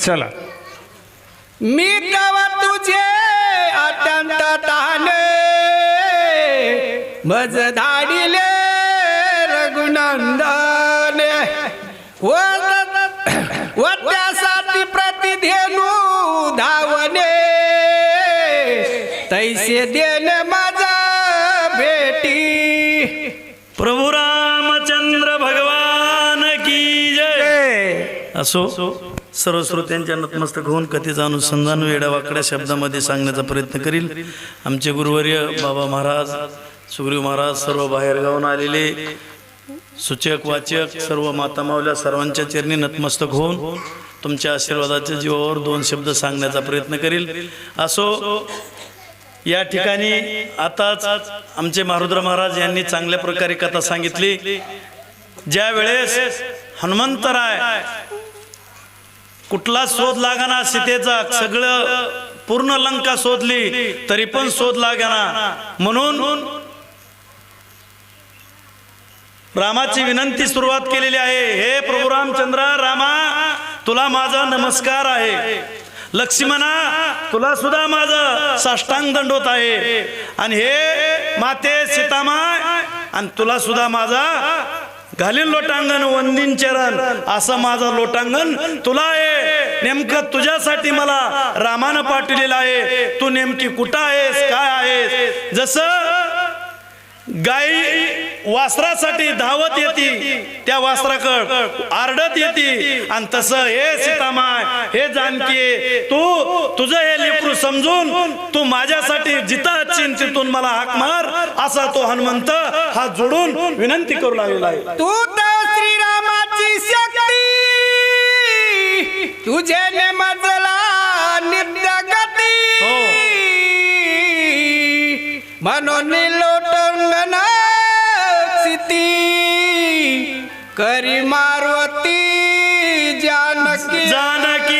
चला. मी कवा तुझे अत्यंत ताने मज धाडिले रघुनंदन. व व त्यासाठी प्रतिधेनु धावने तैसे देणे माझा भेटी. प्रभू असो सर्व श्रोत्यांच्या नतमस्तक होऊन कथेचा अनुसंधान वेड्या वाकड्या शब्दामध्ये सांगण्याचा प्रयत्न करील. आमचे गुरुवर्य बाबा महाराज सुग्रीव महाराज सर्व बाहेरगावून आलेले सूचक वाचक सर्व मातामावल्या सर्वांच्या चरणी नतमस्तक होऊन तुमच्या आशीर्वादाच्या जीवावर दोन शब्द सांगण्याचा प्रयत्न करील. असो या ठिकाणी आताच आमचे मारुद्र महाराज यांनी चांगल्या प्रकारे कथा सांगितली. ज्या वेळेस हनुमंतराय कुठला शोध लागाना सीतेचा? सगळं पूर्ण लंका शोधली तरी पण शोध लागाना. म्हणून रामाची विनंती सुरुवात केलेली आहे. हे प्रभू रामचंद्र रामा तुला माझा नमस्कार आहे. लक्ष्मणा तुला सुद्धा माझं साष्टांग दंडोत आहे. आणि हे माते सीतामाय आणि तुला सुद्धा माझा घालील लोटांगण वंदिन चरण असं माझं लोटांगण. तुला आहे. नेमकं तुझ्यासाठी मला रामानं पाठवलेलं आहे. तू नेमकी कुठं आहेस? काय आहेस? जसं गाई वासरासाठी धावत येते. त्या वासराकड आरडत येते. आणि तसं हे सीतामाय हे जानकी तू तुझं हे लेकरू समजून तू माझ्यासाठी अच्छीन तिथून मला हाक मार असा तो हनुमंत हा जोडून विनंती करू लागलेला आहे. तू तर श्रीरामाची शक्ती तुझे मजला नित्य गती म्हणून करी मारवती जानकी. जानकी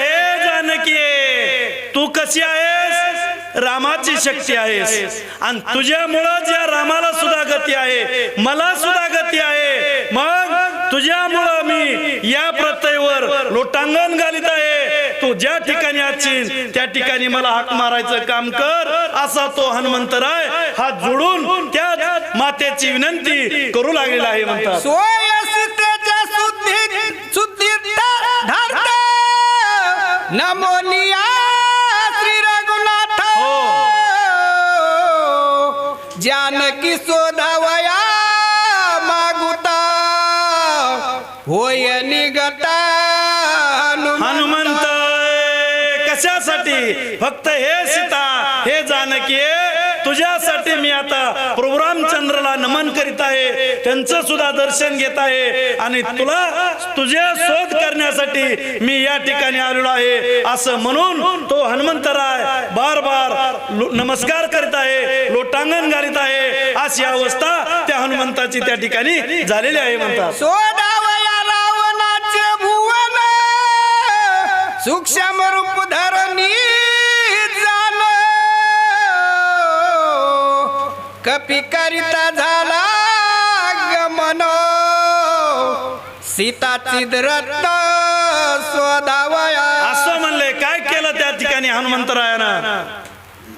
हे जानकी तू कशी आहेस? रामाची शक्ती आहेस. आणि तुझ्यामुळं ज्या रामाला सुद्धा गती आहे मला सुद्धा गती आहे. मग तुझ्यामुळं मी या प्रत्ययवर लोटांगण घालीत आहे. तू ज्या ठिकाणी आजची त्या ठिकाणी मला हाक मारायचं काम कर असा तो हनुमंतराय हात जोडून त्या मातेची विनंती करू लागलेला आहे म्हणतात. नमोनिया श्री रघुनाथ। जानकी शोधावया मागुता। होय निगता हनुमंत। कशासाठी? फक्त हे सीता हे जानकी तुझ्यासाठी मी आता प्रभू रामचंद्रला नमन करीत आहे. त्यांचं सुद्धा दर्शन घेत आहे. आणि तुला तुझे शोध करण्यासाठी मी या ठिकाणी आलेलो आहे. असं म्हणून तो हनुमंतराय बार बार नमस्कार करीत आहे. लोटांगण घालीत आहे. अशी अवस्था त्या हनुमंताची त्या ठिकाणी झालेली आहे म्हणतात. रावणाचे भुवन. सूक्ष्म रूप धरणी कपी करिता झाला मनो सीता रत्न स्वदावया. असं म्हणले काय केलं त्या ठिकाणी हनुमंतरायानं?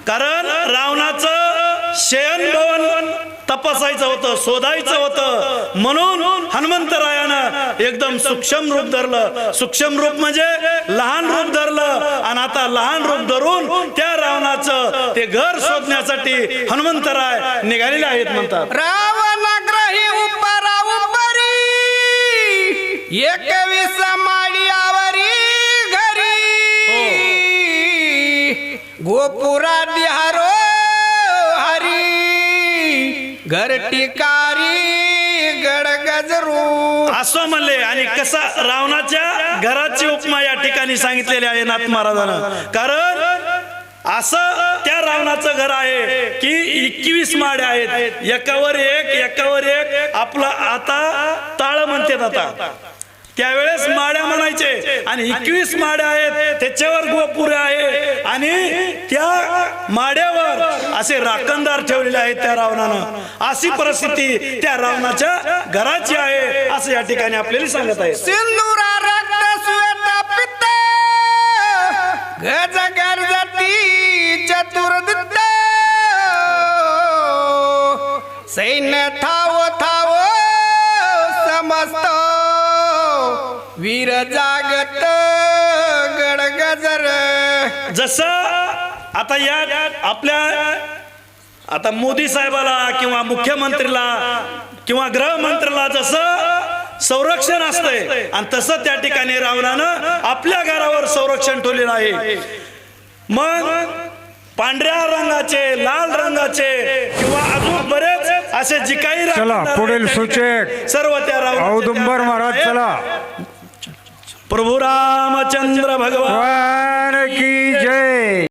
कारण रावणाचं शयन भवन तपासायचं होतं शोधायचं होतं. म्हणून हनुमंतरायानं एकदम सूक्ष्म रूप धरलं. सूक्ष्म रूप म्हणजे लहान रूप धरलं. आणि आता लहान रूप धरून त्या रावणाचं ते घर शोधण्यासाठी हनुमंतराय निघालेले आहेत म्हणतात. रावणाग्रही उपरा उपरी एकवीस माळीयावरी घरी. गोपुरा दिहारो हरी घर गड गजरू असं म्हणले. आणि कसा रावणाच्या घराची उपमा या ठिकाणी सांगितलेली आहे नाथ महाराजानं. कारण असं त्या रावणाचं घर आहे की एकवीस माड्या आहेत. एकावर एक एकावर एक. आपलं आता ताळ म्हणते आता. त्यावेळेस माड्या म्हणायचे आणि एकवीस माड्या आहेत त्याच्यावर गोपुरे आहे आणि त्या माड्यावर असे राखणदार ठेवलेले आहेत त्या रावणानं. अशी परिस्थिती त्या रावणाच्या घराची आहे असं या ठिकाणी आपल्याला सांगत आहे सिंदुरा रक्त श्वेत पित्त. गज गर्जती वीर जागत गडगजर. जसं आता या आपल्या आता मोदी साहेबाला किंवा मुख्यमंत्रीला किंवा गृहमंत्र्याला जसं संरक्षण असतंय आणि तसं त्या ठिकाणी रावणानं आपल्या घरावर संरक्षण ठेवलेलं आहे. मग पांढऱ्या रंगाचे लाल रंगाचे किंवा अजून बरेच असे जे काही चला पुढील सूचक. सर्व त्या औदुंबर महाराज. चला. प्रभु रामचंद्र भगवान की जय।